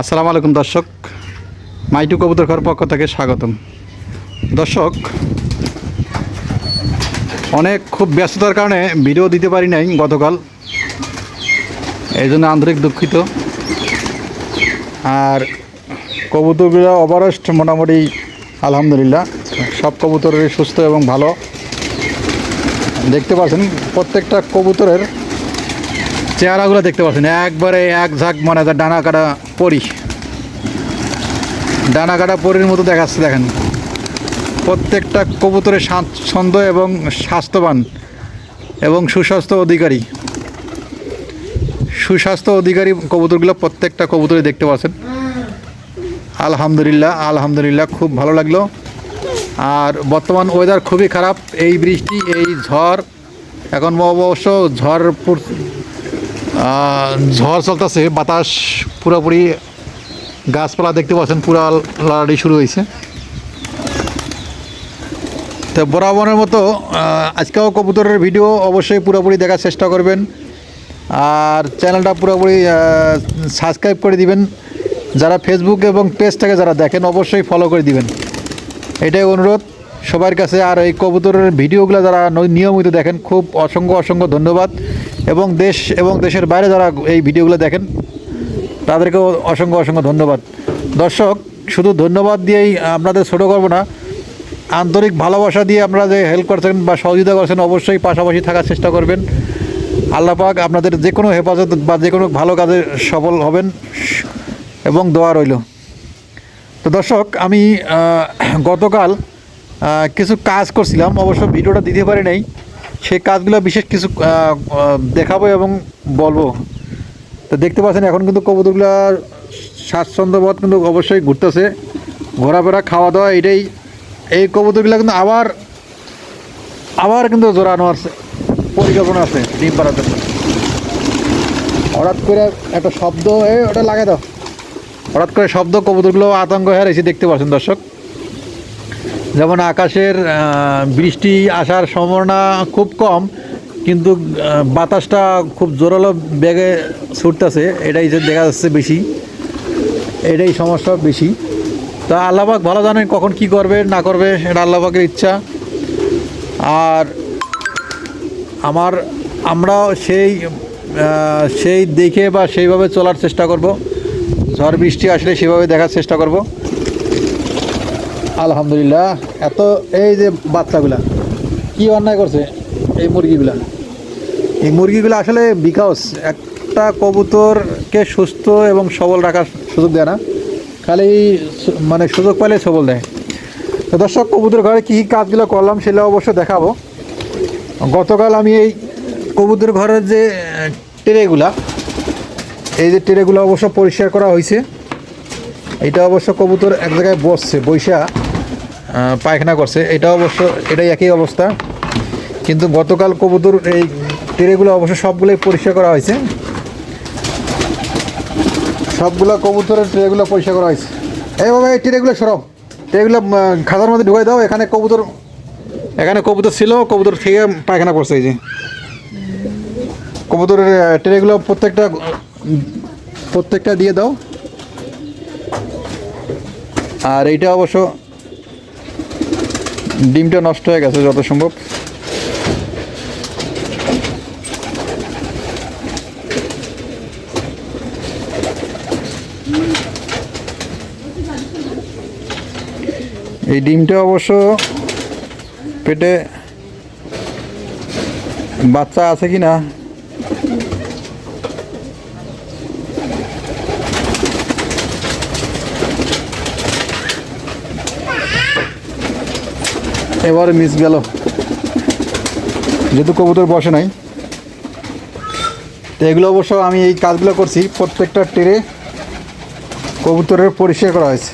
আসসালামু আলাইকুম, দর্শক। মাইটু কবুতর ঘর পক্ষ থেকে স্বাগতম। দর্শক, অনেক খুব ব্যস্ততার কারণে ভিডিও দিতে পারি নাই গতকাল। এই জন্য আন্তরিক দুঃখিত। আর কবুতরগুলো ওভারস্ট মোটামুটি আলহামদুলিল্লাহ, সব কবুতরের সুস্থ এবং ভালো। দেখতে পাচ্ছেন, প্রত্যেকটা কবুতরের চেহারাগুলো দেখতে পাচ্ছেন একবারে এক ঝাঁক মানে তার ডানা কাটা পরি। ডানা কাটা পরির মতো দেখাচ্ছে, দেখেন। প্রত্যেকটা কবুতরের স্বাচ্ছন্দ্য এবং স্বাস্থ্যবান এবং সুস্বাস্থ্য অধিকারী। সুস্বাস্থ্য অধিকারী কবুতরগুলো প্রত্যেকটা কবুতরে দেখতে পাচ্ছেন। আলহামদুলিল্লাহ আলহামদুলিল্লাহ, খুব ভালো লাগল। আর বর্তমান ওয়েদার খুবই খারাপ। এই বৃষ্টি, এই ঝড়, এখন অবশ্য ঝড় ঝড় চলতেছে, বাতাস পুরোপুরি, গাছপালা দেখতে পাচ্ছেন, পুরা লড়াই শুরু হয়েছে। তো বরাবরের মতো আজকেও কবুতরের ভিডিও অবশ্যই পুরোপুরি দেখার চেষ্টা করবেন। আর চ্যানেলটা পুরোপুরি সাবস্ক্রাইব করে দিবেন। যারা ফেসবুক এবং পেজটাকে যারা দেখেন, অবশ্যই ফলো করে দিবেন। এটাই অনুরোধ। সবার কাছে আর এই কবুতরের ভিডিওগুলো যারা নিয়মিত দেখেন, খুব অসংখ্য অসংখ্য ধন্যবাদ। এবং দেশ এবং দেশের বাইরে যারা এই ভিডিওগুলো দেখেন, তাদেরকেও অসংখ্য অসংখ্য ধন্যবাদ। দর্শক, শুধু ধন্যবাদ দিয়েই আপনাদের ছোটো করব না, আন্তরিক ভালোবাসা দিয়ে আপনারা যে হেল্প করছেন বা সহযোগিতা করছেন, অবশ্যই পাশাপাশি থাকার চেষ্টা করবেন। আল্লাহ পাক আপনাদের যে কোনো হেফাজত বা যে কোনো ভালো কাজে সফল হবেন, এবং দোয়া রইল। তো দর্শক, আমি গতকাল কিছু কাজ করছিলাম, অবশ্য ভিডিওটা দিতে পারি নাই। সেই কাজগুলো বিশেষ কিছু দেখাবো এবং বলব। তো দেখতে পাচ্ছেন, এখন কিন্তু কবুতরগুলার স্বাচ্ছন্দ্যবোধ কিন্তু অবশ্যই ঘুরতেছে। ঘোরাফেরা খাওয়া দাওয়া এটাই। এই কবুতরগুলো কিন্তু আবার আবার কিন্তু জোরানো আছে, পরিকল্পনা আছে ডিম পাড়ার জন্য। হঠাৎ করে একটা শব্দ এ ওটা লাগাই দাও। হঠাৎ করে শব্দ, কবুতরগুলো আতঙ্ক হয়ে রয়েছে, দেখতে পাচ্ছেন দর্শক। যেমন আকাশের বৃষ্টি আসার সম্ভাবনা খুব কম, কিন্তু বাতাসটা খুব জোরালো বেগে ছুটতেছে, এটাই যে দেখা যাচ্ছে বেশি, এটাই সমস্যা বেশি। তা আল্লাহবাক ভালো জানেন কখন কি করবে, না করবে, এটা আল্লাহবাকের ইচ্ছা। আর আমার, আমরাও সেই সেই দেখে বা সেইভাবে চলার চেষ্টা করব। ঝড় বৃষ্টি আসলে সেভাবে দেখার চেষ্টা করব। আলহামদুলিল্লাহ। এত এই যে বাচ্চাগুলা, কি অন্যায় করছে এই মুরগিগুলা? এই মুরগিগুলো আসলে বিকাশ একটা কবুতরকে সুস্থ এবং সবল রাখার সুযোগ দেয় না। খালি মানে সুযোগ পাইলে সবল দেয়। তো দর্শক, কবুতর ঘরে কী কী কাজগুলো করলাম সেগুলো অবশ্য দেখাবো। গতকাল আমি এই কবুতর ঘরের যে ট্রেগুলা, এই যে ট্রেগুলো অবশ্য পরিষ্কার করা হয়েছে। এটা অবশ্য কবুতর এক জায়গায় বসছে বৈশা পায়খানা করছে। এটা অবশ্য এটাই একই অবস্থা। কিন্তু গতকাল কবুতর এই ট্রেগুলো অবশ্য সবগুলোই পরিষ্কার করা হয়েছে। সবগুলো কবুতরের ট্রেগুলো পরিষ্কার করা হয়েছে। এইভাবে এই ট্রেগুলো সরব ট্রেগুলো খাতার মধ্যে ঢুকাই দাও এখানে কবুতর এখানে কবুতর ছিল কবুতর থেকে পায়খানা করছে এই যে। কবুতরের ট্রেগুলো প্রত্যেকটা প্রত্যেকটা দিয়ে দাও। আর এইটা অবশ্য ডিমটা নষ্ট হয়ে গেছে যত সম্ভব। এই ডিমটা অবশ্য পেটে বাচ্চা আছে কি না এবারে মিস গেল। যেহেতু কবুতর বসে নাই। তো এগুলো অবশ্য আমি এই কাজগুলো করছি, প্রত্যেকটা টেরে কবুতরের পরিষ্কার করা হয়েছে।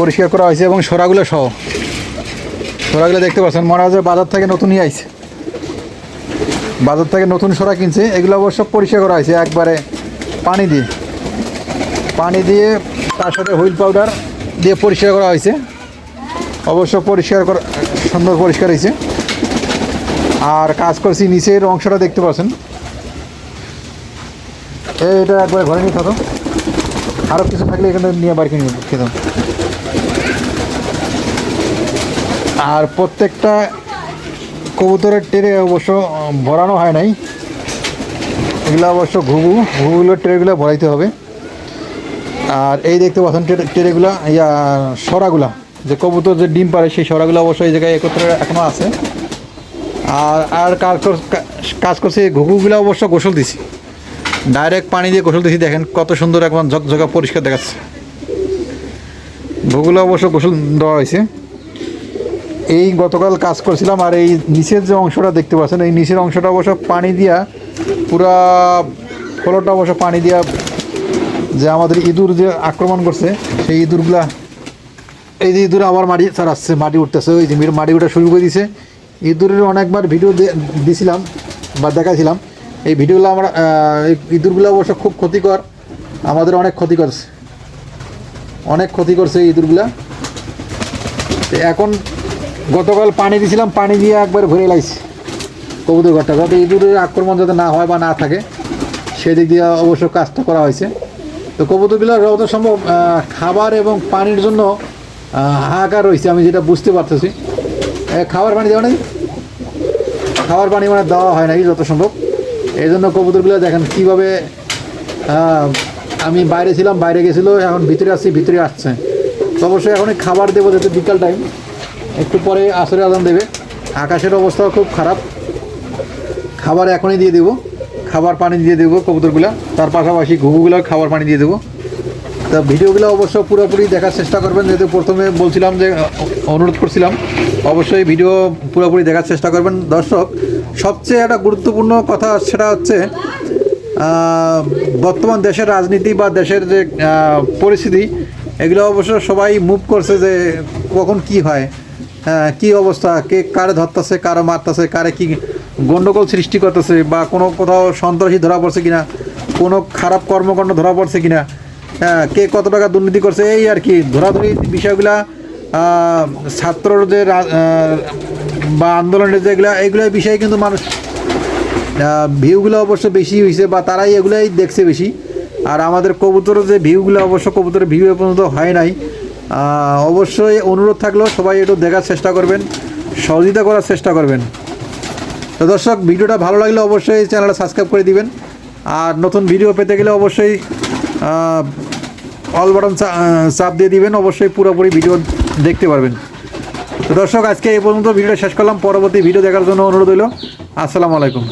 পরিষ্কার করা হয়েছে এবং সরাগুলো সহ। সরাগুলো দেখতে পাচ্ছেন হয় বাজার থেকে নতুনই আইছে। বাজার থেকে নতুন সরা কিনছে, এগুলো অবশ্য পরিষ্কার করা হয়েছে একবারে পানি দিয়ে। পানি দিয়ে তার সাথে হুইল পাউডার দিয়ে পরিষ্কার করা হয়েছে। অবশ্য পরিষ্কার করা, সুন্দর পরিষ্কার হয়েছে। আর কাজ করছি নিচের অংশটা দেখতে পাচ্ছেন। এটা একবার ঘরে নিয়ে খাতো আরও কিছু থাকলে এখানে নিয়ে বাড়ি নিয়ে খেতাম আর প্রত্যেকটা কবুতরের টেরে অবশ্য ভরানো হয় নাই। এগুলো অবশ্য ঘুঘু, ঘুঘুগুলোর ট্রেগুলো ভরাইতে হবে। আর এই দেখতে পাচ্ছেন ট্রে- ট্রেগুলা, ইয়া, সরাগুলা। যে কবুতর যে ডিম পারে সেই সরাগুলো অবশ্যই এই জায়গায় একত্রে এখনও আছে। আর আর কাজ করছে, ঘুঘুগুলো অবশ্য গোসল দিছি। ডাইরেক্ট পানি দিয়ে গোসল দিছি, দেখেন কত সুন্দর একদম ঝকঝকা পরিষ্কার দেখাচ্ছে। ঘুঘুগুলো অবশ্য গোসল দেওয়া হয়েছে। এই গতকাল কাজ করছিলাম, আর এই নিচের যে অংশটা দেখতে পাচ্ছেন, এই নিচের অংশটা অবশ্য পানি দিয়া, পুরা ফলটা অবশ্য পানি দিয়া যে আমাদের ইঁদুর যে আক্রমণ করছে, সেই ইঁদুরগুলা এই যে ইঁদুর আবার মাটি আসছে, মাটি উঠতেছে, ওই যে মাটি উঠা শুরু করে দিছে। ইঁদুরের অনেকবার ভিডিও দিছিলাম বা দেখাছিলাম এই ভিডিওগুলো আমরা এই ইঁদুরগুলো অবশ্য খুব ক্ষতিকর, আমাদের অনেক ক্ষতি করছে। অনেক ক্ষতি করছে এই ইঁদুরগুলা। তো এখন গতকাল পানি দিছিলাম, পানি দিয়ে একবার ভরে লাইছি। কবুতর ঘরটা। যাতে ইঁদুরের আক্রমণ যাতে না হয় বা না থাকে, সেদিক দিয়ে অবশ্য কাজটা করা হয়েছে। তো কবুতরগুলো যত সম্ভব খাবার এবং পানির জন্য হাহাকার রয়েছে আমি যেটা বুঝতে পারতেছি। খাবার পানি দেওয়া নেই? খাবার পানি মানে দেওয়া হয় নাকি যত সম্ভব? এই জন্য কবুতরগুলো দেখেন কীভাবে আমি বাইরে ছিলাম, বাইরে গেছিল, এখন ভিতরে আসছি, ভিতরে আসছে। তো অবশ্যই এখন খাবার দেবো যেহেতু বিকাল টাইম একটু পরে আসরে আদান দেবে। আকাশের অবস্থাও খুব খারাপ। খাবার এখনই দিয়ে দেবো। খাবার পানি দিয়ে দেবো কবুতরগুলো। তার পাশাপাশি ঘুঘুগুলো খাবার পানি দিয়ে দেবো। তা ভিডিওগুলো অবশ্য পুরোপুরি দেখার চেষ্টা করবেন। যেহেতু প্রথমে বলছিলাম যে, অনুরোধ করছিলাম, অবশ্যই ভিডিও পুরোপুরি দেখার চেষ্টা করবেন। দর্শক, সবচেয়ে একটা গুরুত্বপূর্ণ কথা সেটা হচ্ছে বর্তমান দেশের রাজনীতি বা দেশের যে পরিস্থিতি, এগুলো অবশ্য সবাই মুভ করছে যে, কখন কি হয় হ্যাঁ কী অবস্থা, কে কারে ধরতেছে, কারে মারতেছে, কারে কি গণ্ডগোল সৃষ্টি করতেছে বা কোনো কোথাও সন্ত্রাসী ধরা পড়ছে কিনা, কোনো খারাপ কর্মকাণ্ড ধরা পড়ছে কিনা হ্যাঁ কে কত টাকা দুর্নীতি করছে, এই আর কি, ধরাধরি বিষয়গুলা যে বা আন্দোলনের যেগুলা এইগুলো বিষয়ে কিন্তু মানুষ ভিউগুলো অবশ্য বেশি হয়েছে বা তারাই এগুলাই দেখছে বেশি। আর আমাদের কবুতরের যে ভিউগুলো অবশ্য কবুতরের ভিউ পর্যন্ত হয় নাই। অবশ্যই অনুরোধ থাকলেও সবাই একটু দেখার চেষ্টা করবেন, সহযোগিতা করার চেষ্টা করবেন। তো দর্শক, ভিডিওটা ভালো লাগলে অবশ্যই চ্যানেলটা সাবস্ক্রাইব করে দিবেন। আর নতুন ভিডিও পেতে গেলে অবশ্যই অল বাটন চাপ দিয়ে দিবেন, অবশ্যই পুরোপুরি ভিডিও দেখতে পারবেন। তো দর্শক, আজকে এই পর্যন্ত ভিডিওটা শেষ করলাম। পরবর্তী ভিডিও দেখার জন্য অনুরোধ হইল আসসালামু আলাইকুম।